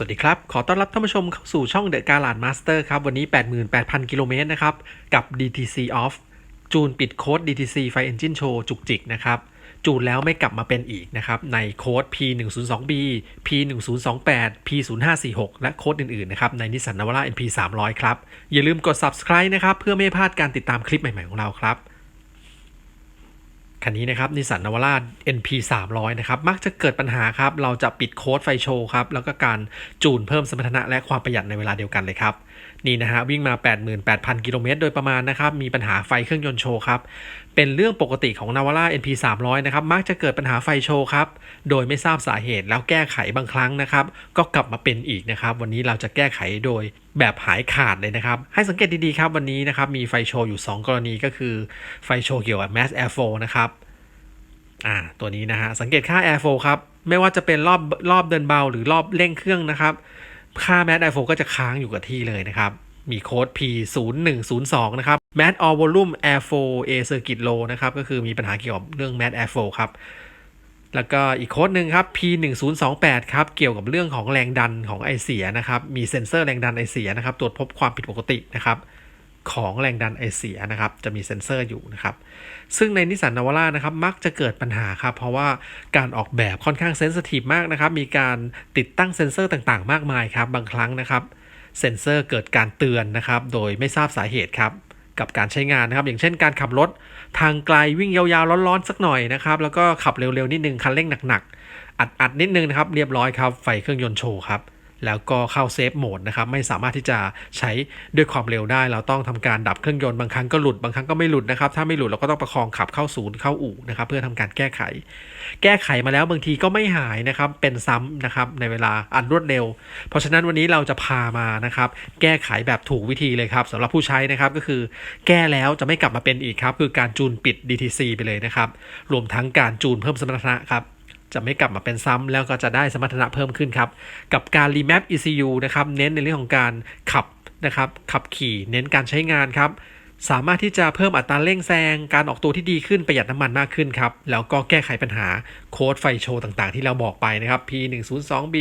สวัสดีครับ ขอต้อนรับท่านผู้ชมเข้าสู่ช่อง The g a l a d Master ครับ วันนี้ 88,000 กิโลเมตรนะครับ กับ DTC Off จูนปิดโค้ด DTC Fire Engine Show จุกจิกนะครับ จูนแล้วไม่กลับมาเป็นอีกนะครับ ในโค้ด P102B P1028 P0546 และโค้ดอื่น ๆ นะครับ ใน Nissan Navara NP 300 ครับ อย่าลืมกด subscribe นะครับ เพื่อไม่พลาดการติดตามคลิปใหม่ ๆ ของเราครับ คันนี้นะครับนิสสันนวาร่า NP 300นะครับ มักจะเกิดปัญหาครับ เราจะปิดโค้ดไฟโชว์ครับ แล้วก็การจูนเพิ่มสมรรถนะและความประหยัดในเวลาเดียวกันเลยครับ นี่นะฮะวิ่งมา 88,000 กิโลเมตรโดยประมาณนะครับ มีปัญหาไฟเครื่องยนต์โชว์ครับ เป็นเรื่องปกติของนาวาร่า NP 300นะครับ มักจะเกิดปัญหาไฟโชว์ครับ โดยไม่ทราบสาเหตุแล้วแก้ไขบางครั้งนะครับ ก็กลับมาเป็นอีกนะครับ วันนี้เราจะแก้ไขโดยแบบหายขาดเลยนะครับ ให้สังเกตดีๆครับวันนี้นะครับ มีไฟโชว์อยู่ 2 กรณีก็คือไฟโชว์เกี่ยวกับ Mass Airflow นะครับอ่าตัวนี้นะฮะสังเกตค่า Airflow ครับไม่ว่าจะเป็นรอบรอบเดินเบาหรือรอบเร่งเครื่องนะครับ ค่า Mass Airflow ก็จะค้างอยู่กับที่เลยนะครับ มีโค้ด P 0 1 0 2 นะครับ MAT All Volume Airflow A Circuit Low นะครับ ก็คือมีปัญหาเกี่ยวกับเรื่อง MAT Airflow ครับ แล้วก็อีกโค้ดหนึ่งครับ P 1 0 2 8 ครับ เกี่ยวกับเรื่องของแรงดันของไอเสียนะครับ มีเซ็นเซอร์แรงดันไอเสียนะครับ ตรวจพบความผิดปกตินะครับ ของแรงดันไอเสียนะครับ จะมีเซ็นเซอร์อยู่นะครับ ซึ่งในนิสสันนาวาร่านะครับ มักจะเกิดปัญหาครับ เพราะว่าการออกแบบค่อนข้างเซนซิทีฟมากนะครับ มีการติดตั้งเซ็นเซอร์ต่างๆ มากมายครับ บางครั้งนะครับ เซ็นเซอร์เกิดการเตือนนะครับ โดยไม่ทราบสาเหตุครับ กับการใช้งานนะครับ อย่างเช่นการขับรถทางไกลวิ่งยาวๆร้อนๆสักหน่อยนะครับ แล้วก็ขับเร็วๆนิดนึงคันเร่งหนักๆอัดๆนิดนึงนะครับ เรียบร้อยครับ ไฟเครื่องยนต์โชว์ครับ แล้วก็เข้าเซฟโหมดนะครับไม่สามารถที่จะใช้ด้วยความเร็วได้ เราต้องทำการดับเครื่องยนต์บางครั้งก็หลุดบางครั้งก็ไม่หลุดนะครับถ้าไม่หลุดเราก็ต้องประคองขับเข้าศูนย์เข้าอู่นะครับเพื่อทำการแก้ไข แก้ไขมาแล้วบางทีก็ไม่หายนะครับเป็นซ้ำนะครับในเวลาอันรวดเร็ว เพราะฉะนั้นวันนี้เราจะพามานะครับแก้ไขแบบถูกวิธีเลยครับสำหรับผู้ใช้นะครับก็คือแก้แล้วจะไม่กลับมาเป็นอีกครับคือการจูนปิด DTC ไปเลยนะครับรวมทั้งการจูนเพิ่มสมรรถนะครับ จะไม่กลับมาเป็นซ้ำแล้วก็จะได้สมรรถนะเพิ่มขึ้นครับ กับการรีแมป ECU นะครับ เน้นในเรื่องของการขับนะครับ ขับขี่ เน้นการใช้งานครับ สามารถที่จะเพิ่มอัตราเร่งแซง การออกตัวที่ดีขึ้นประหยัดน้ำมันมากขึ้นครับ แล้วก็แก้ไขปัญหาโค้ดไฟโชว์ต่างๆ ที่เราบอกไปนะครับ P102B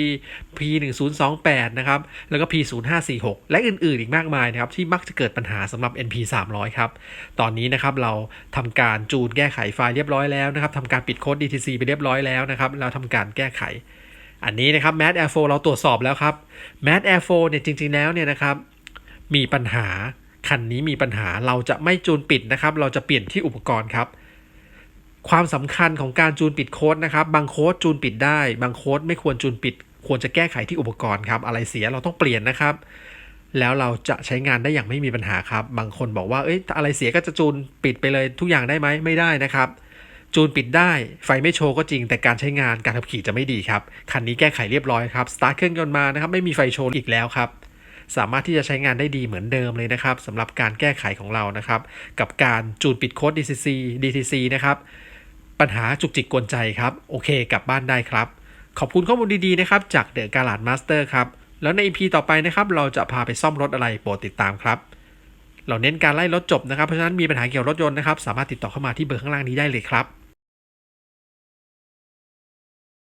P1028 นะครับ แล้วก็ P0546 และอื่นๆอีกมากมายนะครับ ที่มักจะเกิดปัญหาสำหรับ NP 300 ครับ ตอนนี้นะครับเราทำการจูนแก้ไขไฟล์เรียบร้อยแล้วนะครับทำการปิดโค้ด DTC ไปเรียบร้อยแล้วนะครับแล้วทำการแก้ไข อันนี้นะครับ Mass Airflow เราตรวจสอบแล้วครับ Mass Airflow เนี่ยจริง ๆแล้วเนี่ยนะครับมีปัญหา คันนี้มีปัญหาเราจะไม่จูนปิดนะครับ เราจะเปลี่ยนที่อุปกรณ์ครับ ความสำคัญของการจูนปิดโค้ดนะครับ บางโค้ดจูนปิดได้ บางโค้ดไม่ควรจูนปิด ควรจะแก้ไขที่อุปกรณ์ครับ อะไรเสียเราต้องเปลี่ยนนะครับ แล้วเราจะใช้งานได้อย่างไม่มีปัญหาครับ บางคนบอกว่าเอ้ยอะไรเสียก็จะจูนปิดไปเลยทุกอย่างได้ไหมไม่ได้นะครับจูนปิดได้ไฟไม่โชว์ก็จริง แต่การใช้งานการขับขี่จะไม่ดีครับ คันนี้แก้ไขเรียบร้อยครับ สตาร์ทเครื่องยนต์มานะครับ ไม่มีไฟโชว์อีกแล้วครับ สามารถที่จะใช้งานได้ดีเหมือนเดิมเลยนะครับสำหรับการแก้ไขของเรานะครับ กับการจูนปิดโค้ด DTC DTC นะครับปัญหาจุกจิกกวนใจครับ โอเคกลับบ้านได้ครับ ขอบคุณข้อมูลดีๆนะครับ จากเดอะกาลาดมาสเตอร์ครับแล้วใน EP ต่อไปนะครับ เราจะพาไปซ่อมรถอะไรโปรดติดตามครับ เราเน้นการไล่รถจบนะครับ เพราะฉะนั้นมีปัญหาเกี่ยวกับรถยนต์นะครับ สามารถติดต่อเข้ามาที่เบอร์ข้างล่างนี้ได้เลยครับ